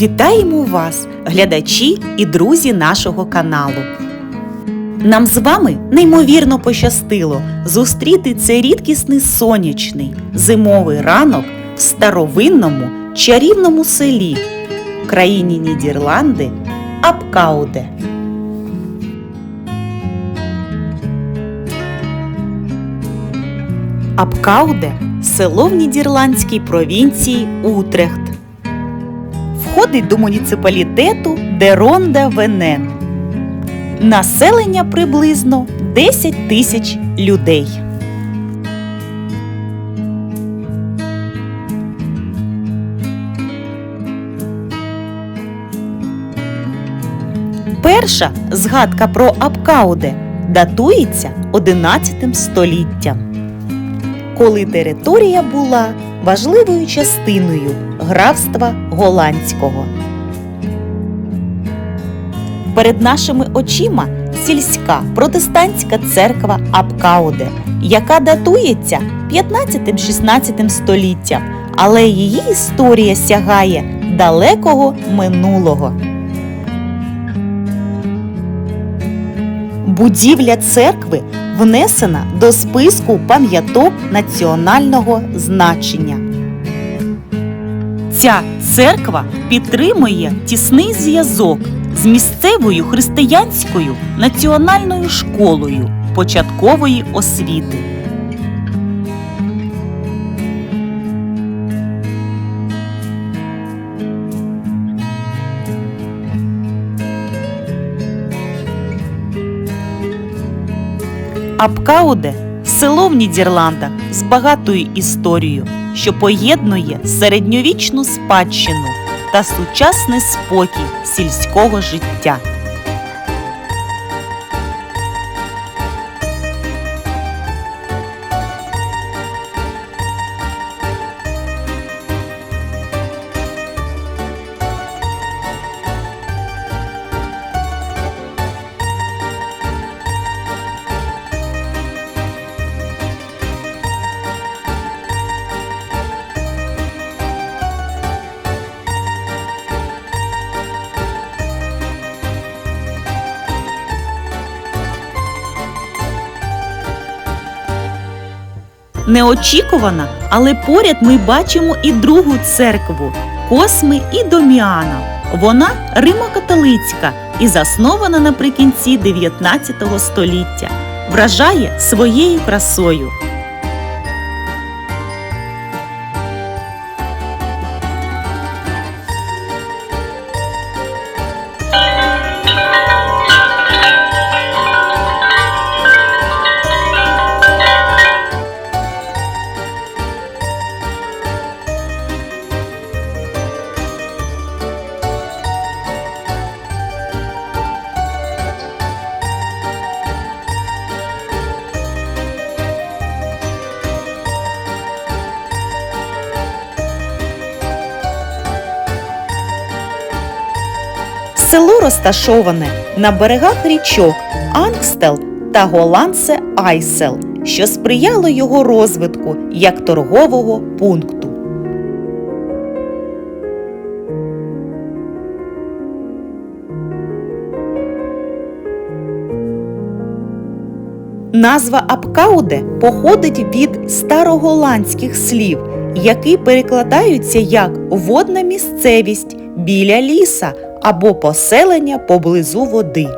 Вітаємо вас, глядачі і друзі нашого каналу. Нам з вами неймовірно пощастило зустріти цей рідкісний сонячний зимовий ранок в старовинному чарівному селі в країні Нідерланди Апкауде. Апкауде село в нідерландській провінції Утрехт. Входить до муніципалітету Деронда Венен. Населення приблизно 10 тисяч людей. Перша згадка про Апкауде датується 11 століттям, коли територія була важливою частиною графства голландського. Перед нашими очима сільська протестантська церква Апкауде, яка датується 15-16 століттям, але її історія сягає далекого минулого. Будівля церкви внесена до списку пам'яток національного значення. Ця церква підтримує тісний зв'язок з місцевою християнською національною школою початкової освіти. Апкауде село в Нідерландах з багатою історією, що поєднує середньовічну спадщину та сучасний спокій сільського життя. Неочікувана, але поряд ми бачимо і другу церкву Косми і Доміана. Вона римо-католицька і заснована наприкінці 19 століття. Вражає своєю красою. Село розташоване на берегах річок Ангстел та Голландсе Айсел, що сприяло його розвитку як торгового пункту. Назва Апкауде походить від староголандських слів, які перекладаються як водна місцевість біля ліса або поселення поблизу води.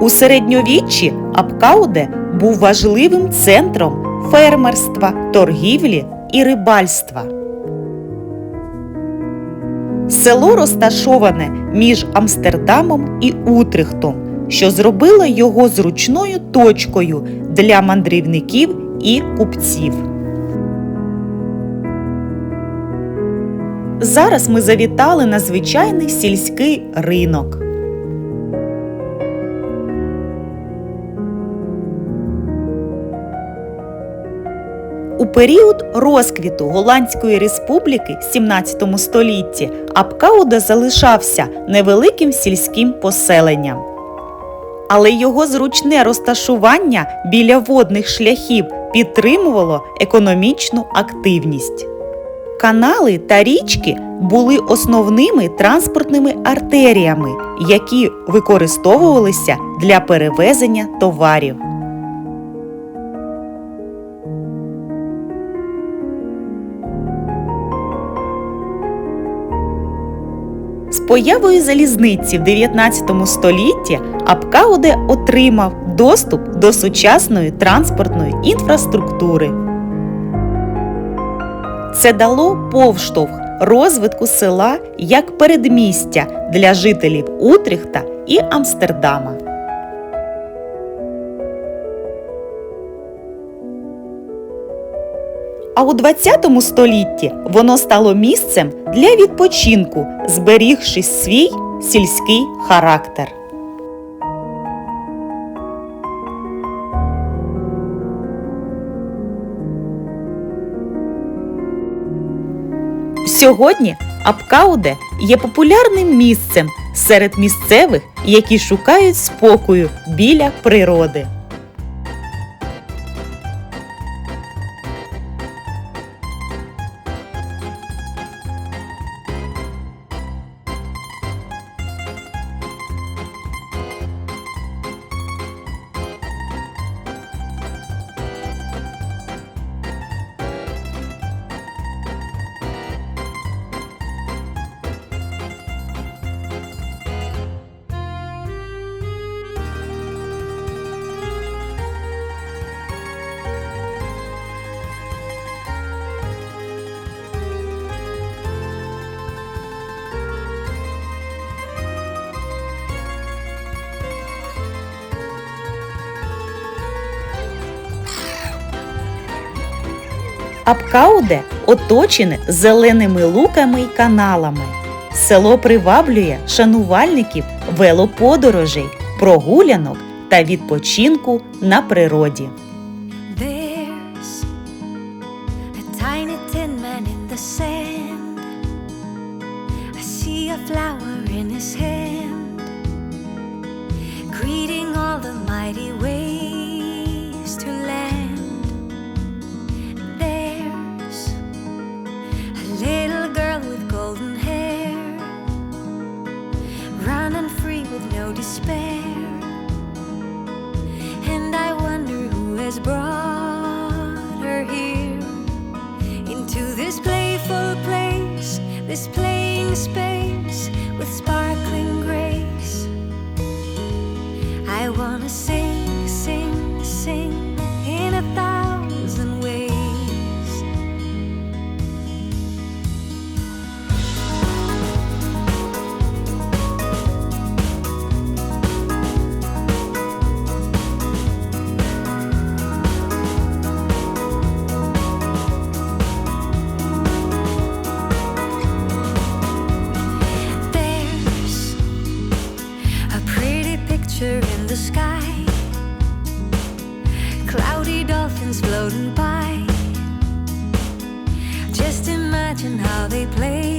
У середньовіччі Апкауде був важливим центром фермерства, торгівлі і рибальства. Село розташоване між Амстердамом і Утрехтом, що зробило його зручною точкою для мандрівників і купців. Зараз ми завітали на звичайний сільський ринок. У період розквіту Голландської республіки в 17 столітті Апкауда залишався невеликим сільським поселенням. Але його зручне розташування біля водних шляхів підтримувало економічну активність. Канали та річки були основними транспортними артеріями, які використовувалися для перевезення товарів. З появою залізниці в 19 столітті Апкауде отримав доступ до сучасної транспортної інфраструктури. Це дало повштовх розвитку села як передмістя для жителів Утрехта і Амстердама. А у 20 столітті воно стало місцем для відпочинку, зберігши свій сільський характер. Сьогодні Апкауде є популярним місцем серед місцевих, які шукають спокою біля природи. Апкауде оточене зеленими луками й каналами. Село приваблює шанувальників велоподорожей, прогулянок та відпочинку на природі. There's I wanna sing, how they play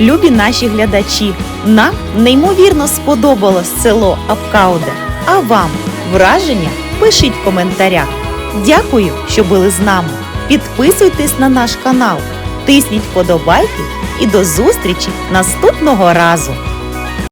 Любі наші глядачі, нам неймовірно сподобалось село Апкауде. А вам враження пишіть в коментарях. Дякую, що були з нами. Підписуйтесь на наш канал, тисніть вподобайки і до зустрічі наступного разу!